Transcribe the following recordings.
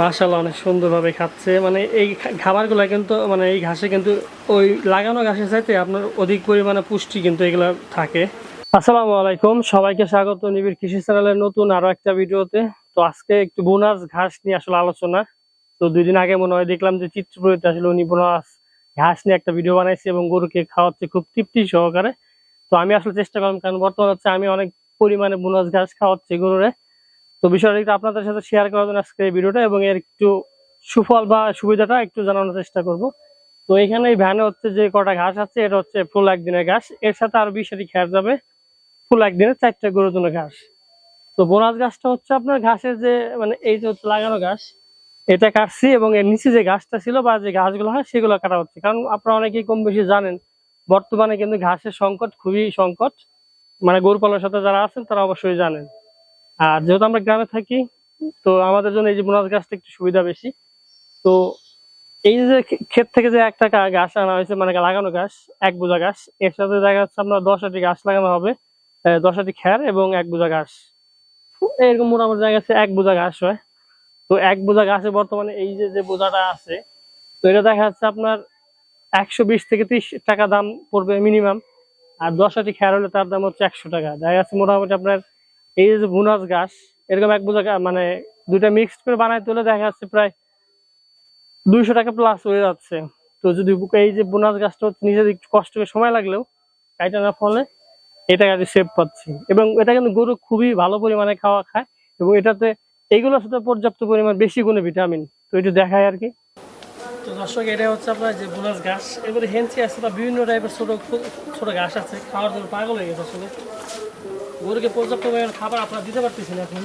মাশাল্লাহ অনেক সুন্দরভাবে খাচ্ছে। মানে এই খাবারগুলো কিন্তু মানে এই ঘাসে কিন্তু, ওই লাগানো ঘাসের চাইতে আপনার অধিক পরিমাণে পুষ্টি কিন্তু এগুলো থাকে। আসসালামু আলাইকুম, সবাইকে স্বাগত নিবিড় কৃষি চ্যানেলের নতুন আরও একটা ভিডিওতে। তো আজকে একটু বোনাস ঘাস নিয়ে আসলে আলোচনা। তো দুই দিন আগে মনে হয় দেখলাম যে চিত্রপুরীতে আসলে উনি বোনাস ঘাস নিয়ে একটা ভিডিও বানাইছে এবং গরুকে খাওয়াচ্ছে খুব তৃপ্তি সহকারে। তো আমি আসলে চেষ্টা করলাম, কারণ বর্তমানে হচ্ছে আমি অনেক পরিমাণে বোনাস ঘাস খাওয়াচ্ছি গরুরে। তো বিষয়টা একটু আপনাদের সাথে শেয়ার করার জন্য আজকে এই ভিডিওটা এবং এর একটু সুফল বা সুবিধাটা একটু জানানোর চেষ্টা করব। তো এখানে এই ভ্যানে হচ্ছে যে কটা ঘাস আছে, এটা হচ্ছে ফুল একদিনের ঘাস। এর সাথে আরও বিশ খেয়ার যাবে। ফুল একদিনের চারটা গরুর জন্য ঘাস। তো বোনাস গাছটা হচ্ছে আপনার ঘাসের যে মানে এই যে হচ্ছে লাগানো ঘাস, এটা কাটছি এবং এর নিচে যে ঘাসটা ছিল বা যে ঘাসগুলো হয়, সেগুলো কাটা হচ্ছে। কারণ আপনারা অনেকেই কম বেশি জানেন, বর্তমানে কিন্তু ঘাসের সংকট খুবই সংকট। মানে গরু পালনের সাথে যারা আছেন, তারা অবশ্যই জানেন। আর যেহেতু আমরা গ্রামে থাকি তো আমাদের জন্য এই যে বোনাস গাছটা একটু সুবিধা বেশি। তো এই যে ক্ষেত থেকে যে একটা গাছ আনা হয়েছে মানে লাগানো গাছ এক বোঝা গাছ এর সাথে দেখা যাচ্ছে আপনার দশটি গাছ লাগানো হবে আহ, দশটি খ্যার এবং এক বোঝা ঘাস এরকম মোটামুটি জায়গা আছে এক বোঝা ঘাস হয়। তো এক বোঝা ঘাসে বর্তমানে এই যে যে বোঝাটা আছে তো এটা দেখা যাচ্ছে আপনার একশো বিশ থেকে ত্রিশ টাকা দাম পড়বে মিনিমাম। আর দশ দশটি খ্যার হলে তার দাম হচ্ছে একশো টাকা। দেখা যাচ্ছে মোটামুটি আপনার এই যে বুনাস ঘাস, এরকম এক বোঝা মানে দুইটা মিক্সড করে বানাইতে তুলে দেখা যাচ্ছে প্রায় দুইশো টাকা প্লাস হয়ে যাচ্ছে। তো যদি এই যে বোনাস গাছটা নিজের একটু কষ্ট সময় লাগলেও কাইটানোর ফলে এটা কাজে সেভ পাচ্ছি। এবং এটা কিন্তু গরু খুবই ভালো পরিমাণে খাওয়া খায় এবং এটাতে এইগুলোর সাথে পর্যাপ্ত পরিমাণ বেশি গুণে ভিটামিন তো এটা দেখায় আর কি। তো দর্শক এটা হচ্ছে আপনার যে বোনাস ঘাস। এবারে হেন্সি আছে বা বিভিন্ন টাইপের ছোট ছোট ঘাস আছে। খাওয়ার জন্য পাগল হয়ে গেছে আসলে। গরুকে পর্যাপ্ত পরিমাণ খাবার আপনারা দিতে পারতেছেন এখন।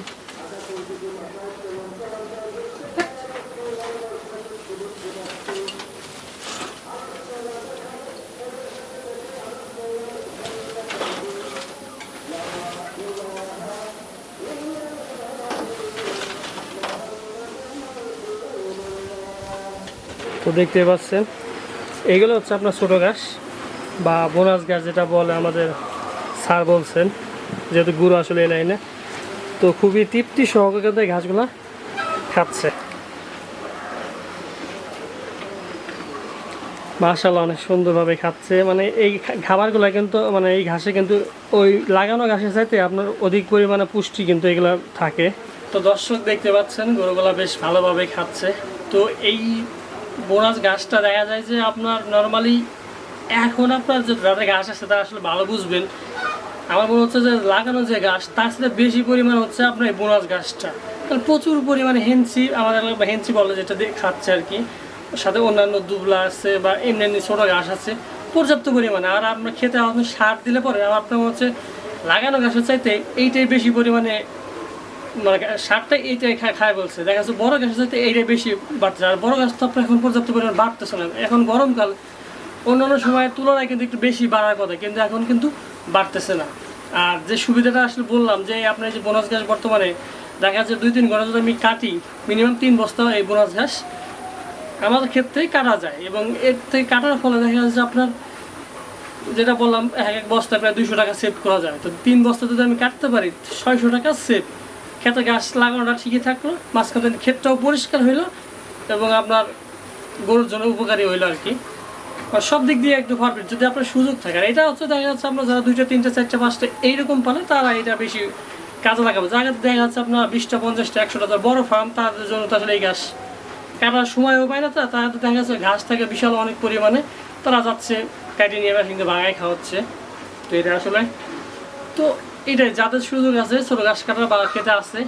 তো দেখতে পাচ্ছেন এইগুলো হচ্ছে আপনার ছোট ঘাস বা বোনাস ঘাস যেটা বলে আমাদের স্যার বলছেন। যেহেতু গুরু আসলে এই লাইনে। তো খুবই তৃপ্তি সহকারে কিন্তু এই ঘাসগুলা খাচ্ছে। মার্শাল্লাহ অনেক সুন্দরভাবে খাচ্ছে। মানে এই খাবারগুলো কিন্তু মানে এই ঘাসে কিন্তু ওই লাগানো ঘাসের চাইতে আপনার অধিক পরিমাণে পুষ্টি কিন্তু এগুলো থাকে। তো দর্শক দেখতে পাচ্ছেন, গরুগুলা বেশ ভালোভাবে খাচ্ছে। তো এই বোনাস ঘাসটা দেখা যায় যে আপনার নর্মালি এখন আপনার যে যাদের ঘাস আছে তারা আসলে ভালো বুঝবেন। আমার মনে হচ্ছে যে লাগানো যে গাছ, তার সাথে বেশি পরিমাণ হচ্ছে আপনার এই বোনাস গাছটা। কারণ প্রচুর পরিমাণে হেন্সি, আমাদের হেন্সি বলে যেটা দিয়ে খাচ্ছে আর কি। সাথে অন্যান্য দুবলা আছে বা এমনি এমনি ছোটো ঘাস আছে, পর্যাপ্ত পরিমাণে। আর আপনার খেতে আপনি সার দিলে পরে আমার আপনার হচ্ছে লাগানো গাছের চাইতে এইটাই বেশি পরিমাণে মানে সারটা এইটাই খায় খায় বলছে। দেখা যাচ্ছে বড়ো গাছের চাইতে এইটাই বেশি বাড়তেছে। আর বড়ো গাছ তো আপনার এখন পর্যাপ্ত পরিমাণ বাড়তেছে না। এখন গরমকাল, অন্যান্য সময়ের তুলনায় কিন্তু একটু বেশি বাড়ার কথা। কিন্তু এখন কিন্তু বাড়তেছে না। আর যে সুবিধাটা আসলে বললাম যে আপনার যে বোনাস ঘাস বর্তমানে দেখা যাচ্ছে দুই তিন ঘণ্টা যদি আমি কাটি মিনিমাম তিন বস্তা এই বোনাস ঘাস আমাদের ক্ষেত্রেই কাটা যায় এবং এর থেকে কাটার ফলে দেখা যাচ্ছে আপনার যেটা বললাম, এক এক বস্তা প্রায় দুইশো টাকা সেভ করা যায়। তো তিন বস্তা যদি আমি কাটতে পারি, ছয়শো টাকা সেভ ক্ষেতে গাছ লাগানোটা ঠিকই থাকল, মাঝখানে ক্ষেতটাও পরিষ্কার হইল এবং আপনার গরুর জন্য উপকারী হইল আর কি। সব দিক দিয়ে একটু পারফেক্ট যদি আপনার সুযোগ থাকে। আর এটা হচ্ছে দেখা যাচ্ছে আপনার যারা দুইটা, তিনটা, চারটা পাঁচটা এইরকম পালে তারা এটা বেশি কাজে লাগাবে। জায়গাতে দেখা যাচ্ছে আপনার বিশটা, পঞ্চাশটা, একশোটা যারা বড় ফার্ম তাদের জন্য তো আসলে এই গাছ কাটার সময়ও পায় না তো, তারা তো দেখা যাচ্ছে ঘাস থাকে বিশাল অনেক পরিমাণে তারা যাচ্ছে কাটিয়ে নিয়ে কিন্তু ভাঙায় খাওয়াচ্ছে। তো এটা আসলে তো এটাই, যাদের সুযোগ আছে, ছোটো ঘাস কাটার বা খেতে আছে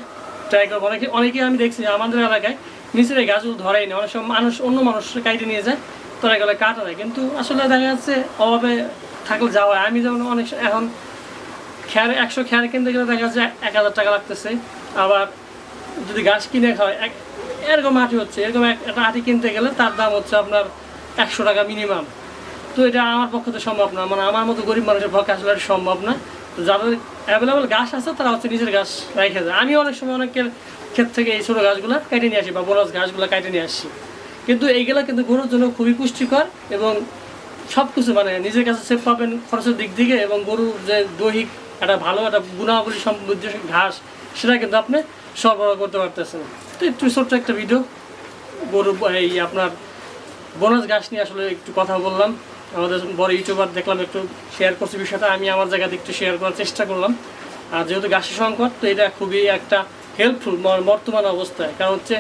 ট্রাই করব। অনেকে অনেকে আমি দেখছি আমাদের এলাকায় নিচের এই গাছগুলো ধরেই না, অনেক সময় মানুষ, অন্য মানুষ কাইটে নিয়ে যায় তোরা গেলে কাটা যায় কিন্তু আসলে দেখা যাচ্ছে অভাবে থাকলে যাওয়া আমি যেমন অনেক এখন খেয়ার একশো খেয়ার কিনতে গেলে দেখা যাচ্ছে এক হাজার টাকা লাগতেছে। আবার যদি গাছ কিনে খাওয়ায়, এক এরকম আটি হচ্ছে। এরকম এক- একটা আটি কিনতে গেলে তার দাম হচ্ছে আপনার একশো টাকা মিনিমাম। তো এটা আমার পক্ষে তো সম্ভব না। মানে আমার মতো গরিব মানুষের পক্ষে আসলে সম্ভব না। তো যাদের অ্যাভেলেবল গাছ আছে, তারা হচ্ছে নিজের গাছ রেখে যায় আমি অনেক সময় অনেকের ক্ষেত থেকে এই ছোটো গাছগুলো কেটে নিয়ে আসি বা বোনাস গাছগুলো কেটে নিয়ে আসি। কিন্তু এইগুলা কিন্তু গরুর জন্য খুবই পুষ্টিকর এবং সব কিছু মানে নিজের কাছে সেফ পাবেন খরচের দিক থেকে এবং গরুর যে দৈহিক একটা ভালো একটা গুণাবলী সমৃদ্ধ ঘাস, সেটা কিন্তু আপনি সরবরাহ করতে পারতেছেন। তো একটু ছোট্ট একটা ভিডিও গরু, এই আপনার বোনাস ঘাস নিয়ে আসলে একটু কথা বললাম। আমাদের বড় ইউটিউবার দেখলাম, একটু শেয়ার করছে বিষয়টা, আমি আমার জায়গাতে একটু শেয়ার করার চেষ্টা করলাম। আর যেহেতু ঘাসের সংকট, তো এটা খুবই একটা হেল্পফুল বর্তমান অবস্থায়। কারণ হচ্ছে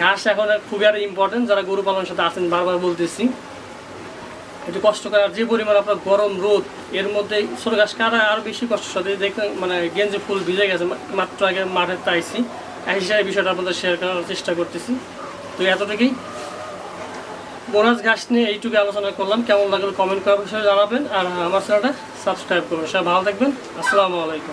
ঘাস এখন খুবই আর ইম্পর্টেন্ট যারা গরু পালনের সাথে আছেন, বারবার বলতেছি। একটু কষ্ট আর যে পরিমাণ আপনার গরম রোদ, এর মধ্যে ছোটো ঘাস কাটা আরও বেশি কষ্ট সাথে দেখেন মানে গেঞ্জি ফুল ভিজে গেছে মাত্র আগে মাঠে তাইছি। এই হিসাবে বিষয়টা আপনাদের শেয়ার করার চেষ্টা করতেছি। তো এতটুকুই। বোনাস ঘাস নিয়ে এইটুকু আলোচনা করলাম। কেমন লাগল কমেন্ট করার বিষয়ে জানাবেন। আর আমার চ্যানেলটা সাবস্ক্রাইব করবেন। সবাই ভালো থাকবেন। আসসালামু আলাইকুম।